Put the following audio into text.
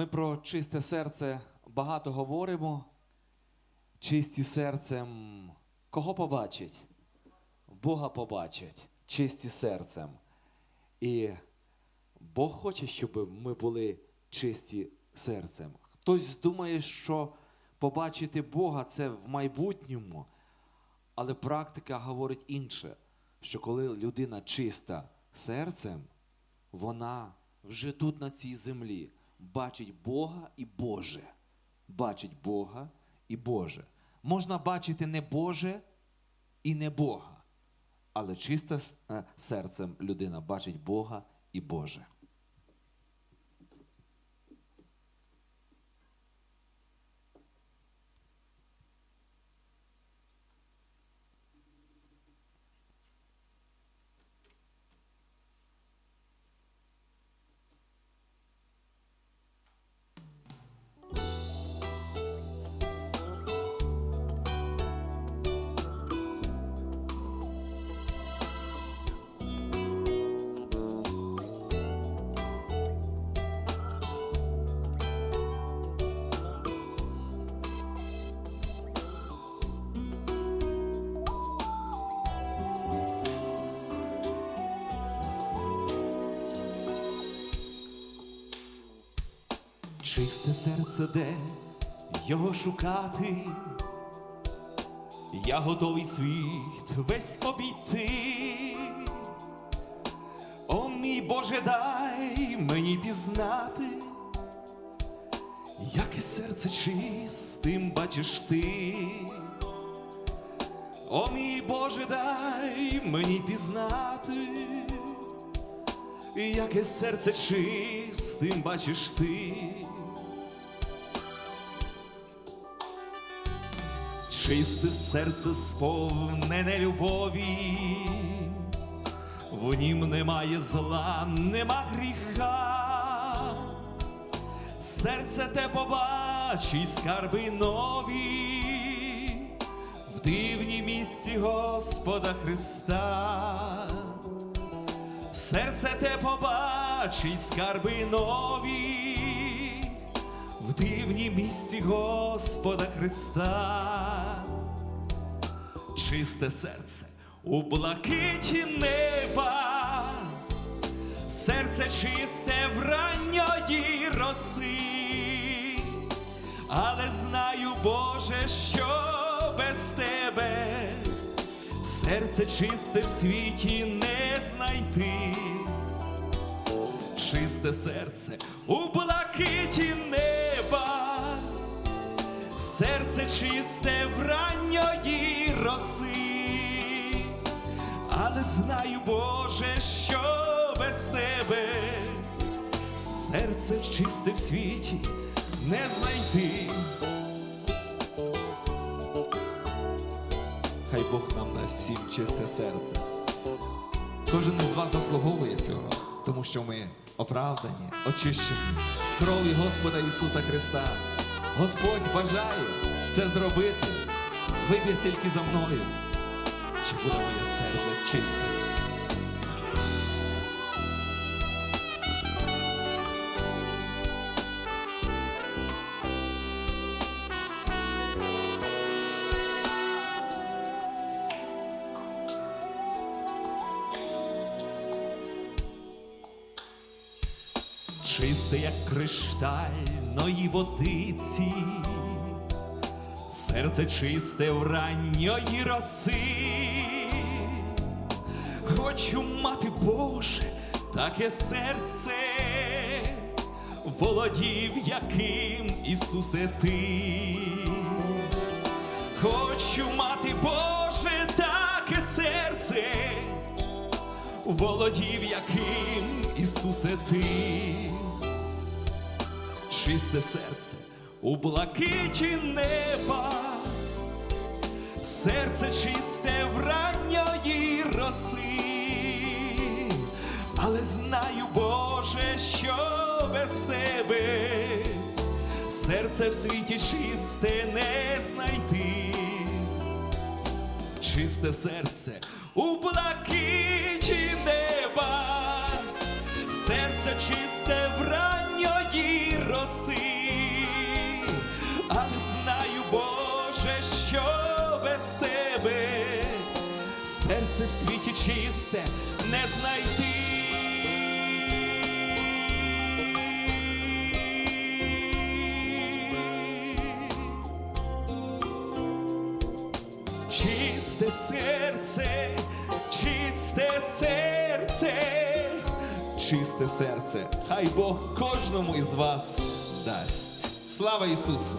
Ми про чисте серце багато говоримо. Чисті серцем кого побачить? Бога побачить, чисті серцем. І Бог хоче, щоб ми були чисті серцем. Хтось думає, що побачити Бога це в майбутньому, але практика говорить інше, що коли людина чиста серцем, вона вже тут на цій землі бачить Бога і Боже. Бачить Бога і Боже. Можна бачити не Боже і не Бога, але чисто е, серцем людина бачить Бога і Боже. Чисте серце, де його шукати, я готовий світ весь обійти. О, мій Боже, дай мені пізнати, яке серце чистим бачиш ти. О, мій Боже, дай мені пізнати, яке серце чистим бачиш ти. Чисте серце сповнене любові, в нім немає зла, нема гріха. Серце те побачить скарби нові в дивній місці Господа Христа. Серце те побачить скарби нові в дивній місці Господа Христа. Чисте серце у блакиті неба, серце чисте в ранньої роси, але знаю, Боже, що без тебе серце чисте в світі не знайти. Чисте серце у блакиті чисте в ранньої роси, але знаю, Боже, що без тебе серце чисте в світі не знайти. Хай Бог нам дасть всім чисте серце. Кожен із вас заслуговує цього, тому що ми оправдані, очищені кров'ю Господа Ісуса Христа. Господь бажає це зробити. Вибір тільки за мною. Чи буде моє серце чисте? Чисте, як криштальної водиці, серце чисте в ранньої роси. Хочу мати Боже, таке серце, володів, яким Ісусе ти. Хочу мати Боже, таке серце, володів, яким Ісусе ти, чисте серце у блакиті неба, серце чисте в ранньої роси, але знаю, Боже, що без тебе. Серце в світі чисте не знайти. Чисте серце у блакиті серце в світі чисте не знайти. Чисте серце, чисте серце, чисте серце. Хай Бог кожному із вас дасть. Слава Ісусу!